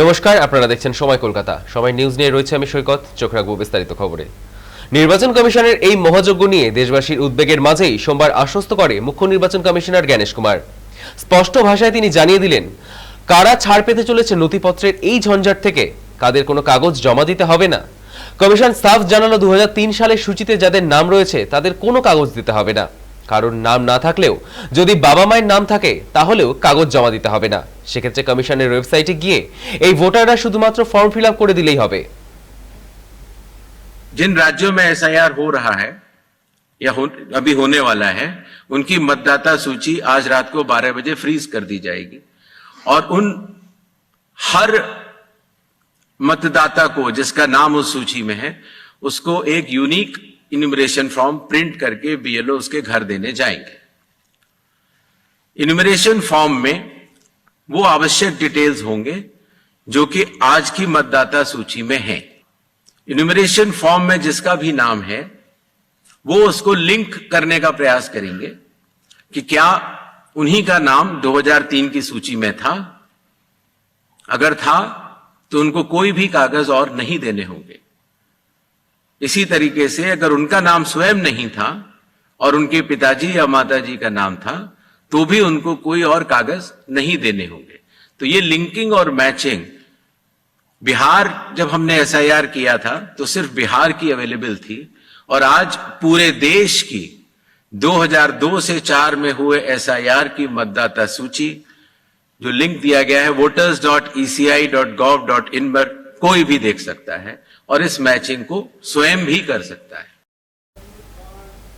নমস্কার, আপনারা দেখছেন সময় কলকাতা। সময় নিউজ নিয়ে রয়েছে আমি সৈকত, চোখ রাখব বিস্তারিত খবরে। নির্বাচন কমিশনের এই মহাযজ্ঞ নিয়ে দেশবাসীর উদ্বেগের মাঝেই সোমবার আশ্বস্ত করে মুখ্য নির্বাচন কমিশনার জ্ঞানেশ কুমার। স্পষ্ট ভাষায় তিনি জানিয়ে দিলেন, কারা ছাড় পেতে চলেছে নথিপত্রের এই ঝঞ্ঝাট থেকে, কাদের কোনো কাগজ জমা দিতে হবে না। কমিশন সাফ জানালো দু সালের সূচিতে যাদের নাম রয়েছে, তাদের কোনো কাগজ দিতে হবে না। কারোর নাম না থাকলেও যদি বাবা মায়ের নাম থাকে তাহলেও কাগজ জমা দিতে হবে না সেক্ষেত্রে কমিশনের ওয়েবসাইটে গিয়ে এই ভোটাররা শুধুমাত্র ফর্ম ফিল আপ করে দিলেই হবে जिन राज्यों में एसआईआर हो रहा है या हो, अभी होने वाला है उनकी मतदाता सूची आज रात को 12 बजे फ्रीज कर दी जाएगी और उन हर मतदाता को जिसका नाम उस सूची में है उसको एक यूनिक इन्यूमरेशन फॉर्म प्रिंट करके बीएलओ उसके घर देने जाएँगे। इन्यूमरेशन फॉर्म में वो आवश्यक डिटेल्स होंगे जो कि आज की मतदाता सूची में है। इन्यूमरेशन फॉर्म में जिसका भी नाम है, वो उसको लिंक करने का प्रयास करेंगे कि क्या उन्हीं का नाम 2003 की सूची में था। अगर था तो उनको कोई भी कागज़ और नहीं देने होंगे। इसी तरीके से अगर उनका नाम स्वयं नहीं था और उनके पिताजी या माताजी का नाम था तो भी उनको कोई और कागज़ नहीं देने होंगे। तो ये लिंकिंग और मैचिंग, बिहार जब हमने एसआईआर किया था तो सिर्फ़ बिहार की अवेलेबल थी। और आज पूरे देश की 2002 से 4 में हुए एसआईआर की मतदाता सूची, जो लिंक दिया गया है इन पर कोई भी देख सकता है। और इस मैचिंग को स्वयं भी कर सकता है।